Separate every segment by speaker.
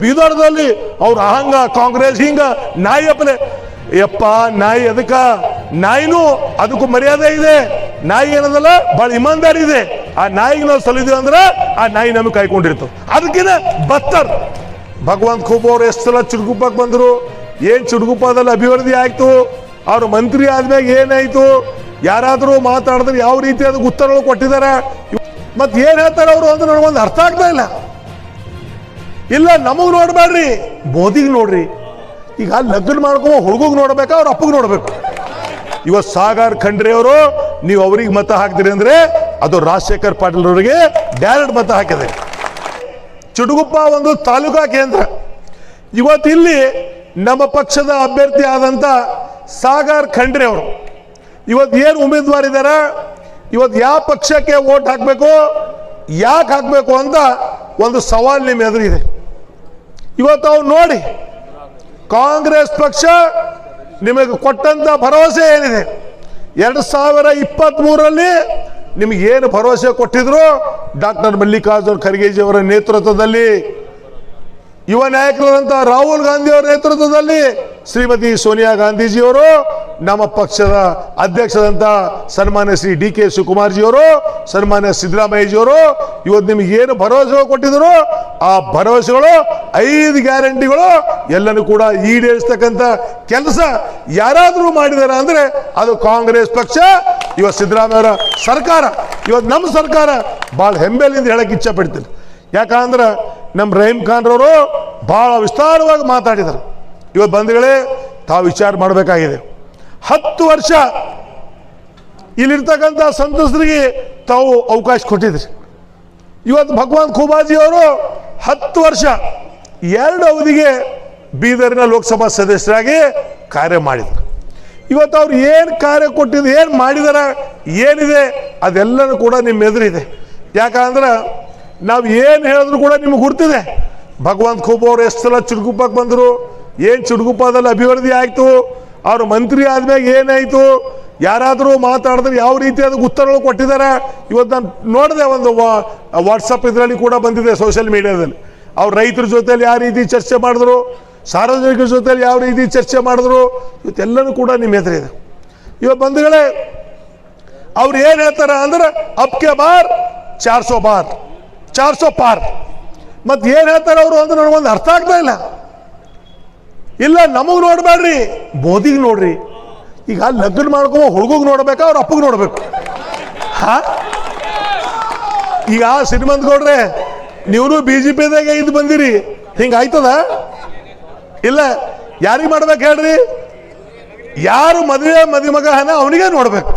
Speaker 1: ಬೀದರ್ದಲ್ಲಿ ಅವ್ರ ಅಹಂಗ, ಕಾಂಗ್ರೆಸ್ ಹಿಂಗ, ನಾಯಿ ಅಪ್ಪಲೆ ಯಪ್ಪ, ನಾಯಿ ಅದಕ್ಕ? ನಾಯಿನೂ ಅದಕ್ಕೂ ಮರ್ಯಾದೆ ಇದೆ. ನಾಯಿ ಏನದಲ್ಲ? ಬಹಳ ಇಮಾನ್ದಾರಿ ಇದೆ. ಆ ನಾಯಿಗೆ ನಾವು ಸಲಿದೀವಿ ಅಂದ್ರೆ ಆ ನಾಯಿ ನಮಗೆ ಕಾಯ್ಕೊಂಡಿರ್ತು ಅದಕ್ಕಿನ ಬತ್ತರ್. ಭಗವಂತ ಖೂಬ್ ಅವ್ರು ಎಷ್ಟು ಸಲ ಚುಡುಗುಪ್ಪಕ್ಕೆ ಬಂದರು. ಏನ್ ಚುಡುಗುಪ್ಪದಲ್ಲಿ ಅಭಿವೃದ್ಧಿ ಆಯ್ತು? ಅವ್ರು ಮಂತ್ರಿ ಆದ್ಮ್ಯಾಗ ಏನಾಯ್ತು? ಯಾರಾದರೂ ಮಾತಾಡಿದ್ರೆ ಯಾವ ರೀತಿ ಅದಕ್ಕೆ ಉತ್ತರಗಳು ಕೊಟ್ಟಿದ್ದಾರೆ? ಮತ್ತೆ ಏನ್ ಹೇಳ್ತಾರೆ ಅವರು ಅಂದ್ರೆ ನನಗೊಂದು ಅರ್ಥ ಆಗ್ತಾ ಇಲ್ಲ. ಇಲ್ಲ, ನಮಗ್ ನೋಡ್ಬೇಡ್ರಿ. ಮೋದಿಗೆ ನೋಡ್ರಿ. ಈಗ ಲಗ್ನ ಮಾಡ್ಕೊ ಹುಡುಗಗ್ ನೋಡ್ಬೇಕಾ, ಅವ್ರ ಅಪ್ಪಗ್ ನೋಡ್ಬೇಕು. ಇವತ್ತು ಸಾಗರ್ ಖಂಡ್ರಿ ಅವರು, ನೀವು ಅವ್ರಿಗೆ ಮತ ಹಾಕ್ತೀರಿ ಅಂದ್ರೆ ಅದು ರಾಜಶೇಖರ್ ಪಾಟೀಲ್ ಅವರಿಗೆ ಡೈರೆಕ್ಟ್ ಮತ ಹಾಕಿದೆ. ಚುಡುಗುಪ್ಪ ಒಂದು ತಾಲೂಕಾ ಕೇಂದ್ರ. ಇವತ್ತು ಇಲ್ಲಿ ನಮ್ಮ ಪಕ್ಷದ ಅಭ್ಯರ್ಥಿ ಆದಂತ ಸಾಗರ್ ಖಂಡ್ರಿ ಅವರು. ಇವತ್ತು ಏನು ಇದಾರ? ಇವತ್ತು ಯಾವ ಪಕ್ಷಕ್ಕೆ ವೋಟ್ ಹಾಕಬೇಕು? ಯಾಕೆ ಹಾಕಬೇಕು ಅಂತ ಒಂದು ಸವಾಲ್ ನಿಮ್ಮ ಎದುರಿದೆ. ಇವತ್ತು ಅವ್ರು ನೋಡಿ, ಕಾಂಗ್ರೆಸ್ ಪಕ್ಷ ನಿಮಗೆ ಕೊಟ್ಟಂತ ಭರವಸೆ ಏನಿದೆ? ಎರಡು ಸಾವಿರ ಇಪ್ಪತ್ತ್ ಮೂರರಲ್ಲಿ ನಿಮಗೆ ಏನು ಭರವಸೆ ಕೊಟ್ಟಿದ್ರು? ಡಾಕ್ಟರ್ ಮಲ್ಲಿಕಾರ್ಜುನ್ ಖರ್ಗೆಜಿಯವರ ನೇತೃತ್ವದಲ್ಲಿ, ಯುವ ನಾಯಕರಾದಂಥ ರಾಹುಲ್ ಗಾಂಧಿ ಅವರ ನೇತೃತ್ವದಲ್ಲಿ ಶ್ರೀಮತಿ ಸೋನಿಯಾ ಗಾಂಧೀಜಿಯವರು ನಮ್ಮ ಪಕ್ಷದ ಅಧ್ಯಕ್ಷರಂತ ಸನ್ಮಾನ್ಯ ಶ್ರೀ ಡಿ ಕೆ ಶಿವಕುಮಾರ್ಜಿಯವರು ಸನ್ಮಾನ್ಯ ಸಿದ್ದರಾಮಯ್ಯಜಿಯವರು ಇವತ್ತು ನಿಮಗೆ ಏನು ಭರವಸೆಗಳು ಕೊಟ್ಟಿದ್ರು? ಆ ಭರವಸೆಗಳು ಐದು ಗ್ಯಾರಂಟಿಗಳು ಎಲ್ಲನೂ ಕೂಡ ಈಡೇರಿಸ್ತಕ್ಕಂಥ ಕೆಲಸ ಯಾರಾದರೂ ಮಾಡಿದಾರ ಅಂದರೆ ಅದು ಕಾಂಗ್ರೆಸ್ ಪಕ್ಷ, ಇವತ್ತು ಸಿದ್ದರಾಮಯ್ಯವರ ಸರ್ಕಾರ. ಇವತ್ತು ನಮ್ಮ ಸರ್ಕಾರ ಭಾಳ ಹೆಮ್ಮೆಲಿಂದ ಹೇಳಕ್ಕೆ ಇಚ್ಛೆ ಪಡ್ತೀನಿ. ಯಾಕಂದ್ರೆ ನಮ್ಮ ರಹೀಮ್ ಖಾನ್ರವರು ಭಾಳ ವಿಸ್ತಾರವಾಗಿ ಮಾತಾಡಿದರು. ಇವತ್ತು ಬಂಧುಗಳೇ, ತಾವು ವಿಚಾರ ಮಾಡಬೇಕಾಗಿದೆ. ಹತ್ತು ವರ್ಷ ಇಲ್ಲಿರ್ತಕ್ಕಂಥ ಸಂತಸರಿಗೆ ತಾವು ಅವಕಾಶ ಕೊಟ್ಟಿದ್ರಿ. ಇವತ್ತು ಭಗವಾನ್ ಖೂಬಾಜಿ ಅವರು ಹತ್ತು ವರ್ಷ ಎರಡು ಅವಧಿಗೆ ಬೀದರ್ನ ಲೋಕಸಭಾ ಸದಸ್ಯರಾಗಿ ಕಾರ್ಯ ಮಾಡಿದರು. ಇವತ್ತು ಅವ್ರು ಏನು ಕಾರ್ಯ ಕೊಟ್ಟಿದ್ದು, ಏನು ಮಾಡಿದಾರ, ಏನಿದೆ, ಅದೆಲ್ಲನೂ ಕೂಡ ನಿಮ್ಮ ಎದುರಿದೆ. ಯಾಕಂದ್ರೆ ನಾವು ಏನು ಹೇಳಿದ್ರು ಕೂಡ ನಿಮ್ಗೆ ಗುರ್ತಿದೆ. ಭಗವಂತ ಖೂಬ್ ಅವ್ರು ಎಷ್ಟು ಸಲ ಚುಡುಗುಪ್ಪಕ್ಕೆ ಬಂದರು, ಏನು ಚುಡುಗುಪ್ಪದಲ್ಲಿ ಅಭಿವೃದ್ಧಿ ಆಯಿತು, ಅವರು ಮಂತ್ರಿ ಆದ್ಮೇಲೆ ಏನಾಯಿತು, ಯಾರಾದರೂ ಮಾತಾಡಿದ್ರೆ ಯಾವ ರೀತಿ ಅದಕ್ಕೆ ಉತ್ತರಗಳು ಕೊಟ್ಟಿದ್ದಾರೆ ಇವತ್ತು ನಾನು ನೋಡಿದೆ ಒಂದು ವಾಟ್ಸಪ್ ಇದರಲ್ಲಿ ಕೂಡ ಬಂದಿದೆ ಸೋಷಿಯಲ್ ಮೀಡಿಯಾದಲ್ಲಿ ಅವ್ರು ರೈತರ ಜೊತೆಲಿ ಯಾವ ರೀತಿ ಚರ್ಚೆ ಮಾಡಿದ್ರು, ಸಾರ್ವಜನಿಕರ ಜೊತೆಲಿ ಯಾವ ರೀತಿ ಚರ್ಚೆ ಮಾಡಿದ್ರು, ಇವತ್ತೆಲ್ಲನೂ ಕೂಡ ನಿಮ್ಮ ಎದುರಿದೆ ಇವತ್ತು ಬಂಧುಗಳೇ, ಅವ್ರು ಏನು ಹೇಳ್ತಾರ ಅಂದ್ರೆ ಅಪ್ಕೆ ಬಾರ್ ಚಾರ್ ಸೋ ಬಾರ್ ಚಾರ್ ಸೋ ಪಾರ್. ಮತ್ತೆ ಏನು ಹೇಳ್ತಾರೆ ಅವರು ಅಂದ್ರೆ ನನಗೊಂದು ಅರ್ಥ ಆಗ್ತಾ ಇಲ್ಲ. ಇಲ್ಲ, ನಮಗೆ ನೋಡ್ಬೇಡ್ರಿ, ಮೋದಿಗೆ ನೋಡ್ರಿ. ಈಗ ಲಗ್ನ ಮಾಡ್ಕೊಂಬ ಹುಡುಗಗ್ ನೋಡ್ಬೇಕಾ, ಅವ್ರ ಅಪ್ಪಗೆ ನೋಡ್ಬೇಕು. ಹಾ? ಈಗ ಸಿನಿಮಾ ಗೌಡ್ರೆ ನೀವು ಬಿ ಜೆ ಪಿದಾಗ ಇದು ಬಂದಿರಿ. ಹಿಂಗ ಆಯ್ತದ ಇಲ್ಲ, ಯಾರಿಗೆ ಮಾಡ್ಬೇಕು ಹೇಳ್ರಿ? ಯಾರು ಮದುವೆ ಮದುವೆ ಮಗ ಹಣ ಅವನಿಗೆ ನೋಡ್ಬೇಕು.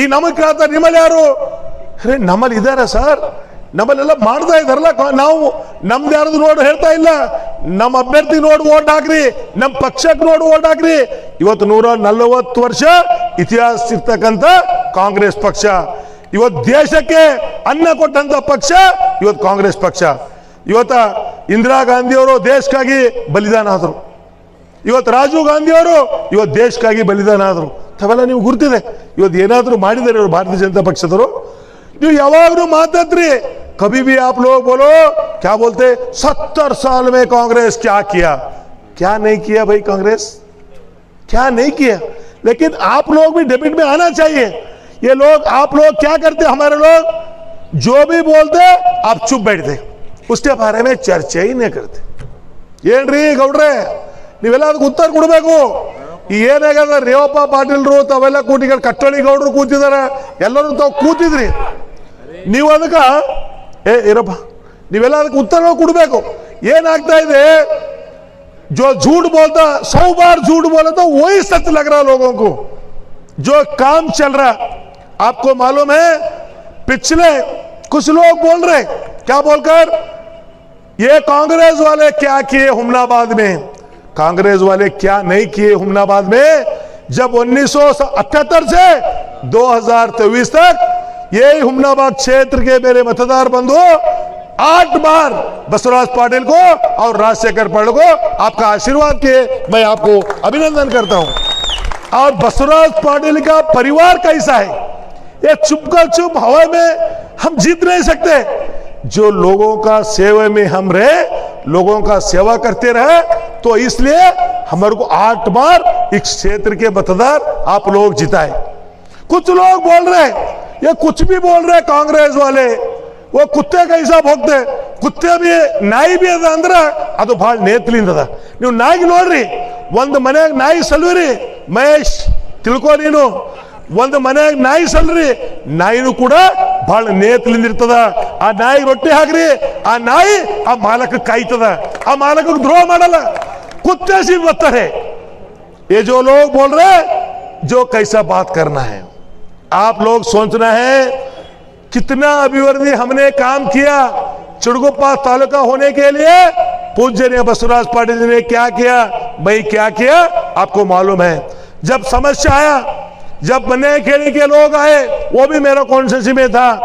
Speaker 1: ಈ ನಮಗೆ ಕೇಳ್ತಾರೆ ನಿಮ್ಮಲ್ಲಿ ಯಾರು? ಅರೆ, ನಮ್ಮಲ್ಲಿ ಇದಾರ ಸರ್. ನಮ್ಮಲ್ಲೆಲ್ಲ ಮಾಡ್ತಾ ಇದಾರಲ್ಲ ನಾವು ನಮ್ದು ಯಾರದು ನೋಡಿ ಹೇಳ್ತಾ ಇಲ್ಲ. ನಮ್ಮ ಅಭ್ಯರ್ಥಿ ನೋಡಿ ಓಟ್ ಹಾಕ್ರಿ. ನಮ್ಮ ಪಕ್ಷಕ್ಕೆ ನೋಡಿ ಓಟ್ ಹಾಕ್ರಿ. ಇವತ್ತು ನೂರ ನಲವತ್ತು ವರ್ಷ ಇತಿಹಾಸ ಇರ್ತಕ್ಕಂಥ ಕಾಂಗ್ರೆಸ್ ಪಕ್ಷ. ಇವತ್ತು ದೇಶಕ್ಕೆ ಅನ್ನ ಕೊಟ್ಟಂತ ಪಕ್ಷ इवत कांग्रेस पक्ष इवत इंदिरा गांधी देश बलिदान इवत राजीव गांधी देश बलिदान गुर्त है भारतीय जनता पक्षद कभी भी आप लोग बोलो क्या बोलते सत्तर साल में कांग्रेस क्या किया क्या नहीं किया भाई कांग्रेस क्या नहीं किया लेकिन आप लोग भी डेबिट में आना चाहिए ये लोग आप लोग क्या करते हमारे लोग जो भी बोलते आप चुप बैठते उसके बारे में चर्चा ही नहीं करते ಏನ್ರಿ ಗೌಡ್ರೆ ನೀವೆಲ್ಲ ಅದಕ್ಕೆ ಉತ್ತರ ಕೊಡಬೇಕು ಈ ಏನಾಗ್ಯದ ರೇವಪ್ಪ ಪಾಟೀಲ್ರು ತಾವೆಲ್ಲ ಕೂಟಿಗಳು ಕಟ್ಟಳಿ ಗೌಡ್ರು ಕೂತಿದಾರ ಎಲ್ಲರೂ ತಾವು ಕೂತಿದ್ರಿ ನೀವು ಅದಕ್ಕ ಏ ಇರಪ್ಪ ನೀವೆಲ್ಲ ಅದಕ್ಕೆ ಉತ್ತರ ಕೊಡಬೇಕು ಏನಾಗ್ತಾ ಇದೆ जो झूठ बोलता सौ बार झूठ बोला तो वही सच लग रहा लोगों को जो काम चल रहा आपको मालूम है पिछले कुछ लोग बोल रहे, क्या बोलकर? ये कांग्रेस वाले क्या किए हुमनाबाद में? कांग्रेस वाले क्या नहीं किए हुमनाबाद में? जब 1978 से 2023 तक यही हुमनाबाद क्षेत्र के मेरे मतदार बंधु, आठ बार बसवराज पाटिल को और राजशेखर पाटिल को आपका आशीर्वाद किए मैं आपको अभिनंदन करता हूँ। और बसवराज पाटिल का परिवार कैसा है? ये चुप का चुप हवा में हम जीत नहीं सकते जो लोगों का सेवा में हम रहे लोगों का सेवा करते रहे तो इसलिए हमारे को आठ बार इस क्षेत्र के मतदार आप लोग जिताए कुछ लोग बोल रहे ये कुछ भी बोल रहे कांग्रेस वाले वो ಕುತ್ತೆ ಕೈಸಾ ಹೋಗ್ತೆ ಕುತ್ತೆ ಬಿ ನಾಯಿ ಬಿ ಅದ ಅಂದ್ರ ಅದು ಬಹಳ ನೇತ್ಲಿಂದ ಅದ ನೀವು ನಾಯಿ ನೋಡ್ರಿ ಒಂದು ಮನ್ಯಾಗ ನಾಯಿ ಸಲ್ವಿರಿ ಮಹೇಶ್ ತಿಳ್ಕೊ ನೀನು ಒಂದು ಮನ್ಯಾಗ ನಾಯಿ ಸಲ್ರಿ ನಾಯಿನೂ ಕೂಡ ಬಹಳ ನೇತ್ಲಿಂದ ಇರ್ತದ ಆ ನಾಯಿ ರೊಟ್ಟಿ ಹಾಕ್ರಿ ಆ ನಾಯಿ ಆ ಮಾಲಕ ಕಾಯ್ತದ ಆ ಮಾಲಕಕ್ಕೆ ದ್ರೋಹ ಮಾಡಲ್ಲ ಕುತ್ತೆ ಸಿ ಬರ್ತಾರೆ ये जो लोग बोल रहे हैं, जो कैसा बात करना है आप लोग सोचना है कितना अभिवृद्धि हमने काम किया चिड़गुप्पा तालुका होने के लिए पूज्य ने बसवराज पाटिल जी ने क्या किया भाई क्या किया आपको मालूम है जब समस्या आया जब बने खेड़ी के लोग आए, वो भी मेरा कॉन्स्टिट्यूंसी में था।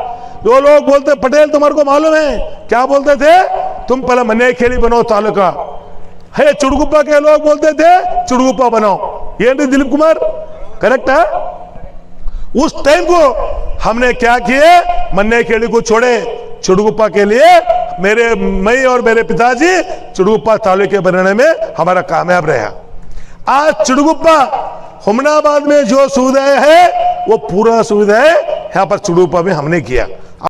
Speaker 1: जो लोग बोलते, पटेल, तुम्हारे को मालूम है? क्या बोलते थे? तुम पहले मने खेड़ी बनो तालुका। है चुड़गुप्पा के लोग बोलते थे, चुड़गुप्पा बनाओ। ये दिलीप कुमार? करेक्ट है? उस टाइम को हमने क्या किए? मन्ने खेड़ी को छोड़े। चुड़गुप्पा के लिए मेरे, मैं और मेरे पिताजी चुड़गुप्पा तालुके बनाने में हमारा कामयाब रहा। आज चुड़गुप्पा हुमनाबाद में जो सुविधाएँ है वो पूरा सुविधाएँ यहाँ पर चुड़ूपा में हमने किया।